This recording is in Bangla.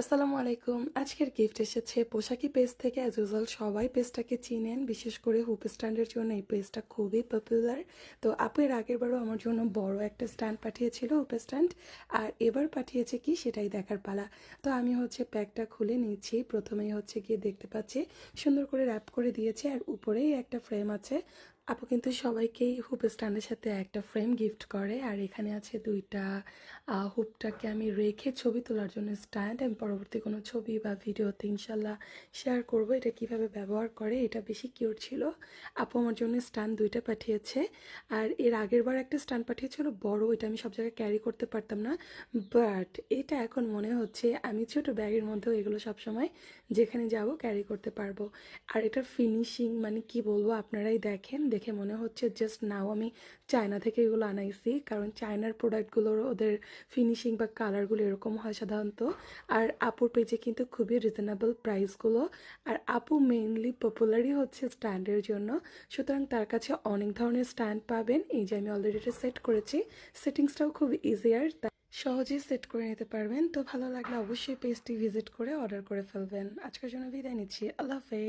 আসসালামু আলাইকুম। আজকের গিফট এসেছে পোশাকি পেজ থেকে অ্যাজ ইউজুয়াল সবাই পেজটাকে চিনেন, বিশেষ করে হুপ স্ট্যান্ডের জন্য এই পেজটা খুবই পপুলার তো আপু, এর আগের বারও আমার জন্য বড় একটা স্ট্যান্ড পাঠিয়েছিল হুপ স্ট্যান্ড আর এবার পাঠিয়েছে কি সেটাই দেখার পালা। তো আমি হচ্ছে প্যাকটা খুলে নিচ্ছি। প্রথমেই হচ্ছে গিয়ে দেখতে পাচ্ছি, সুন্দর করে র্যাপ করে দিয়েছে, আর উপরেই একটা ফ্রেম আছে। আপু কিন্তু সবাইকেই হুপ স্ট্যান্ডের সাথে একটা ফ্রেম গিফট করে, আর এখানে আছে দুইটা হুপটাকে আমি রেখে ছবি তোলার জন্য স্ট্যান্ড। আমি পরবর্তী কোনো ছবি বা ভিডিওতে ইনশাল্লাহ শেয়ার করব, এটা কীভাবে ব্যবহার করে এটা বেশি কিউট ছিল। আপু আমার জন্য স্ট্যান্ড দুইটা পাঠিয়েছে, আর এর আগের বার একটা স্ট্যান্ড পাঠিয়েছিল, বড় এটা আমি সব জায়গায় ক্যারি করতে পারতাম না। বাট এটা এখন মনে হচ্ছে আমি ছোট ব্যাগের মধ্যেও এগুলো সবসময় যেখানে যাব ক্যারি করতে পারব। আর এটার ফিনিশিং মানে কি বলব, আপনারাই দেখেন দেখে মনে হচ্ছে জাস্ট নাও আমি চায়না থেকে এগুলো আনাইছি। কারণ চায়নার প্রোডাক্টগুলোর ওদের ফিনিশিং বা কালারগুলো এরকম হয় সাধারণত। আর আপুর পেজে কিন্তু খুবই রিজনেবল প্রাইসগুলো আর আপু মেইনলি পপুলারই হচ্ছে স্ট্যান্ডের জন্য। সুতরাং তার কাছে অনেক ধরনের স্ট্যান্ড পাবেন। এই যে আমি অলরেডি এটা সেট করেছি। সেটিংসটাও খুব ইজিয়ার সহজেই সেট করে নিতে পারবেন। তো ভালো লাগলে অবশ্যই পেজটি ভিজিট করে অর্ডার করে ফেলবেন। আজকের জন্য বিদায় নিচ্ছি। আল্লাহ হাফেজ।